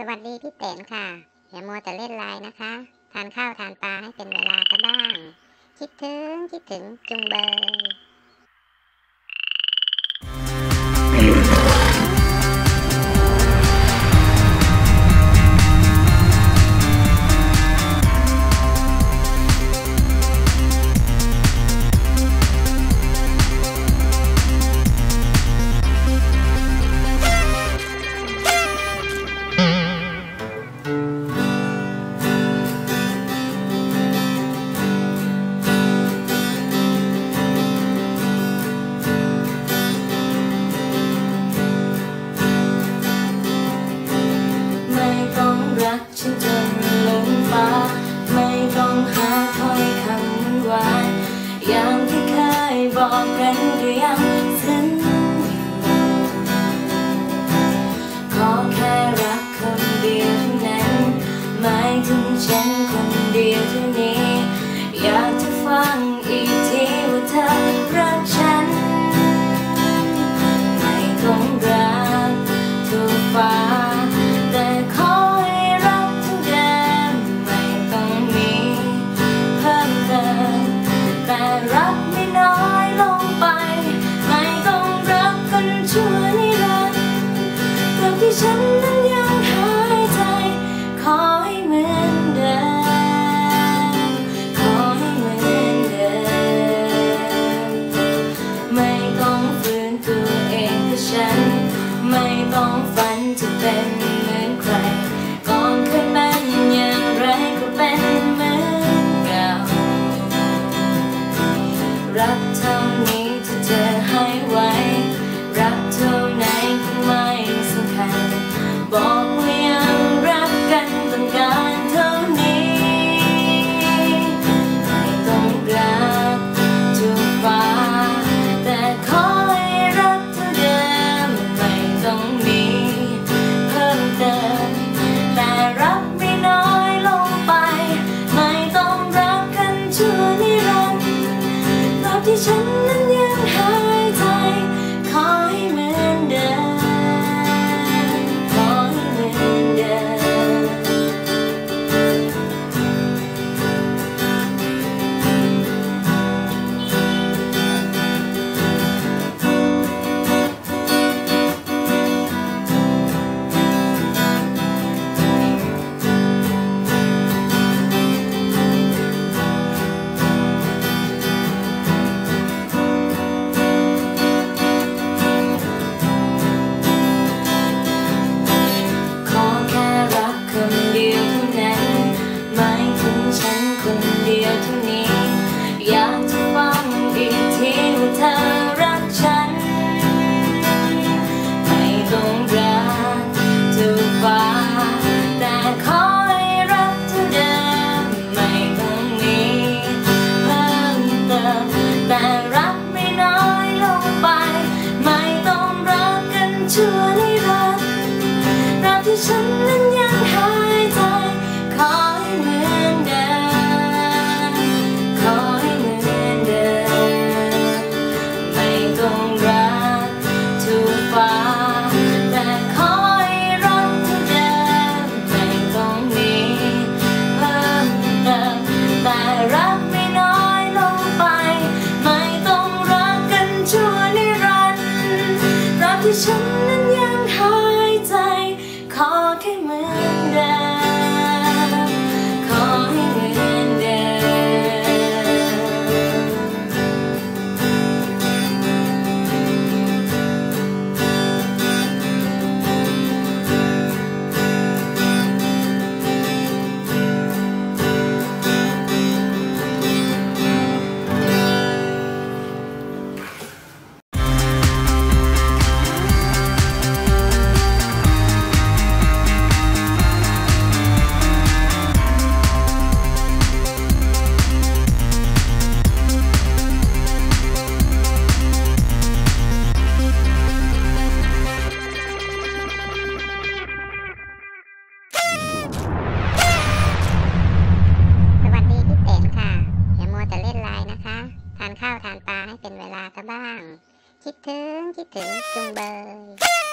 สวัสดีพี่เต๋นค่ะ อย่ามัวแต่เล่นไลน์นะคะ ทานข้าวทานปลาให้เป็นเวลาซะบ้าง คิดถึงคิดถึงจุงเบย ของฝันจะเป็น ที่ฉัน ที่ฉันนั้น ทานข้าวทานปลาให้เป็นเวลาซะบ้าง คิดถึงคิดถึงจุงเบย